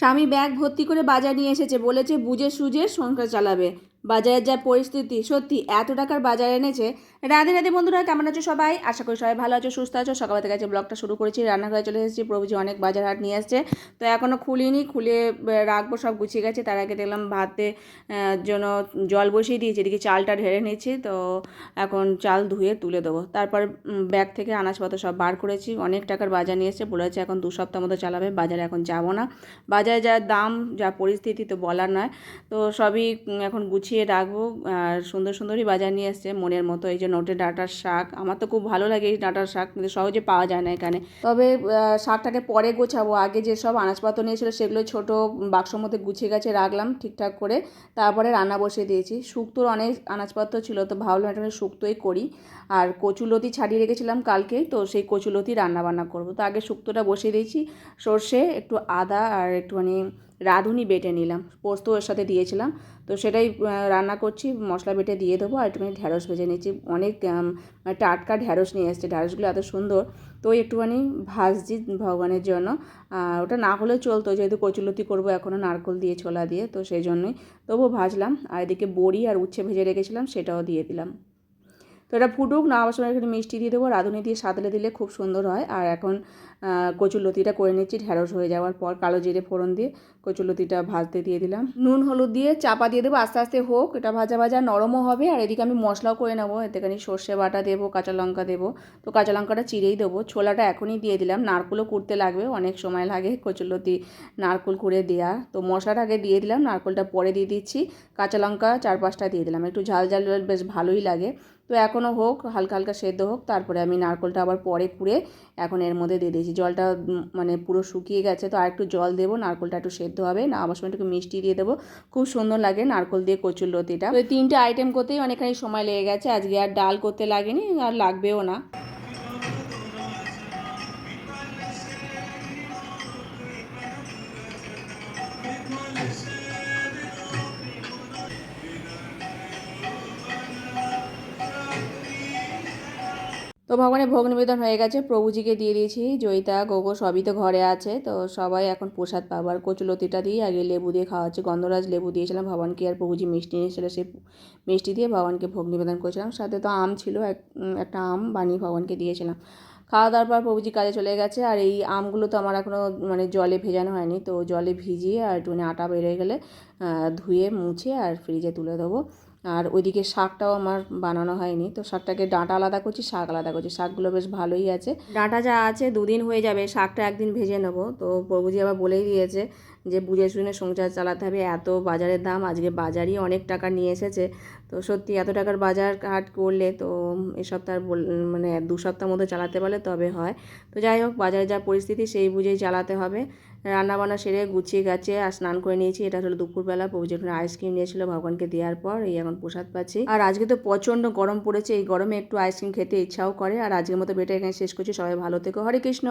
স্বামী ব্যাগ ভর্তি করে বাজার নিয়ে এসেছে বলেছে বুঝে সুঝে সংসার চালাবে। বাজারের যা পরিস্থিতি, সত্যি এত টাকার বাজার এনেছে। রাধে রাধে বন্ধুরা, কেমন আছো সবাই? আশা করি সবাই ভালো আছো, সুস্থ আছো। সকাল থেকে ব্লগটা শুরু করেছি, রান্নাঘরে চলে এসেছি, প্রভুজি অনেক বাজার হাট নিয়ে আসছে। তো এখনও খুলিনি, খুলে রাখব, সব গুছিয়ে গেছে। তার আগে দেখলাম ভাতে জন্য জল বসিয়ে দিয়েছি, এদিকে চালটা ঢেলে নিয়েছি তো এখন চাল ধুয়ে তুলে দেবো। তারপর ব্যাগ থেকে আনাজপত্র সব বার করেছি। অনেক টাকার বাজার নিয়ে এসেছে। বলেছে এখন দু সপ্তাহ মতো চালাবে, বাজারে এখন যাব না। বাজারে যা দাম, যা পরিস্থিতি তো বলার নয়। তো সবই এখন গুছিয়ে রাখব। আর সুন্দর সুন্দরই বাজার নিয়ে এসছে মনের মতো। এই যে নোটে ডাঁটার শাক, আমার তো খুব ভালো লাগে এই ডাঁটার শাক, কিন্তু সহজে পাওয়া যায় না এখানে। তবে শাকটাকে পরে গোছাবো। আগে যেসব আনাজপত্র নিয়েছিল সেগুলো ছোট বাক্সর মধ্যে গুছিয়ে গেছে রাখলাম ঠিকঠাক করে। তারপরে রান্না বসিয়ে দিয়েছি। শুক্তোর অনেক আনাজপত্র ছিল, তো ভাবলাম একটা শুক্তোই করি। আর কচুলতি ছাড়িয়ে রেখেছিলাম কালকে, তো সেই কচুলতি রান্না বান্না করব। তো আগে শুক্তোটা বসিয়ে দিয়েছি। সর্ষে, একটু আদা আর একটুখানি রাঁধুনি বেটে নিলাম, পোস্ত এর সাথে দিয়েছিলাম। তো সেটাই রান্না করছি, মশলা বেটে দিয়ে দেবো আর একটুখানি ঢ্যাঁড়স ভেজে নিচ্ছি। অনেক মানে টাটকা ঢ্যাঁড়স নিয়ে এসছে ঢ্যাঁড়সগুলো এত সুন্দর। তো একটুখানি ভাজছি ভগবানের জন্য। ওটা না হলেও চলতো, যেহেতু কচুলতি করব, এখনও নারকল দিয়ে ছোলা দিয়ে, তো সেই জন্যই। তবুও ভাজলাম, আর এদিকে বড়ি আর উচ্ছে ভেজে রেখেছিলাম, সেটাও দিয়ে দিলাম। তো এটা ফুটুক, না আবার সময় এখানে মিষ্টি দিয়ে দেবো। রাঁধুনি দিয়ে সাদলে দিলে খুব সুন্দর হয়। আর এখন কচুর লতিটা করে নিচ্ছি ঢ্যাঁড়স হয়ে যাওয়ার পর কালো জিরে ফোড়ন দিয়ে কচুর লতিটা ভাজতে দিয়ে দিলাম। নুন, হলুদ দিয়ে চাপা দিয়ে দেবো, আস্তে আস্তে হোক। এটা ভাজা ভাজা নরমও হবে, আর এদিকে আমি মশলাও করে নেব। এতেখানি সর্ষে বাটা দেবো, কাঁচা লঙ্কা দেবো। তো কাঁচা লঙ্কাটা চিরেই দেবো। ছোলাটা এখনই দিয়ে দিলাম। নারকুলও কুড়তে লাগবে, অনেক সময় লাগে কচুরলতি নারকুল কুড়ে দেওয়া তো মশলাটা আগে দিয়ে দিলাম, নারকুলটা পরে দিয়ে দিচ্ছি। কাঁচা লঙ্কা চার পাঁচটা দিয়ে দিলাম। একটু ঝাল ঝাল, বেশ ভালোই লাগে। তো এখনও হোক, হালকা হালকা সেদ্ধ হোক, তারপরে আমি নারকলটা আবার পরে কুড়ে এখন এর মধ্যে দিয়ে দিয়েছি। জলটা মানে পুরো শুকিয়ে গেছে, তো আর একটু জল দেবো, নারকলটা একটু সেদ্ধ হবে, না, আবার সময় একটু মিষ্টি দিয়ে দেবো। খুব সুন্দর লাগে নারকল দিয়ে কচুর লতিটা। তো তিনটে আইটেম করতেই অনেকখানি সময় লেগে গেছে, আজকে আর ডাল করতে লাগেনি, আর লাগবেও না। তো ভগবানের ভোগ নিবেদন হয়ে গেছে। প্রভুজিকে দিয়ে দিয়েছি, জয়িতা, গোগো সবই তো ঘরে আছে। তো সবাই এখন প্রসাদ পাবো। আর কচুলতিটা দিয়ে আগে লেবু দিয়ে খাওয়া হচ্ছে গন্ধরাজ লেবু দিয়েছিলাম, ভগবানকে আর প্রভুজি মিষ্টি নিয়েছিল সেই মিষ্টি দিয়ে ভগবানকে ভোগ নিবেদন করেছিলাম। সাথে তো আম ছিল, এক একটা আম বানিয়ে ভগবানকে দিয়েছিলাম। খাওয়া দাওয়ার পর প্রভুজি কাজে চলে গেছে। আর এই আমগুলো তো আমার এখনও মানে জলে ভেজানো হয়নি। তো জলে ভিজিয়ে আর একটুখানি আটা বেরিয়ে গেলে ধুয়ে, মুছে আর ফ্রিজে তুলে দেবো। আর ওইদিকে শাকটাও আমার বানানো হয়নি। তো শাকটাকে ডাঁটা আলাদা করছি, শাক আলাদা করছি। শাকগুলো বেশ ভালোই আছে। ডাঁটা যা আছে দুদিন হয়ে যাবে, শাকটা একদিন ভেজে নেব। তো প্রভুজি আবার বলেই দিয়েছে যে বুঝে শুনে সংসার চালাতে হবে, এত বাজারের দাম, আজকে বাজারই অনেক টাকা নিয়ে এসেছে। তো সত্যি এত টাকার বাজার হাট করলে তো তার বল মানে দু সপ্তাহ মতো চালাতে পারলে তবে হয়। তো যাই হোক, বাজারে যা পরিস্থিতি সেই বুঝেই চালাতে হবে। রান্নাবান্না সেরে গুছিয়ে গেছে আর স্নান করে নিয়েছি। এটা হলো দুপুরবেলা প্রভুজি ওখানে আইসক্রিম নিয়েছিল ভগবানকে দেওয়ার পর এই এখন প্রসাদ পাচ্ছি। আর আজকে তো প্রচণ্ড গরম পড়েছে, এই গরমে একটু আইসক্রিম খেতে ইচ্ছাও করে। আর আজকের মতো বেটা এখানে শেষ করছি। সবাই ভালো থেকো। হরে কৃষ্ণ!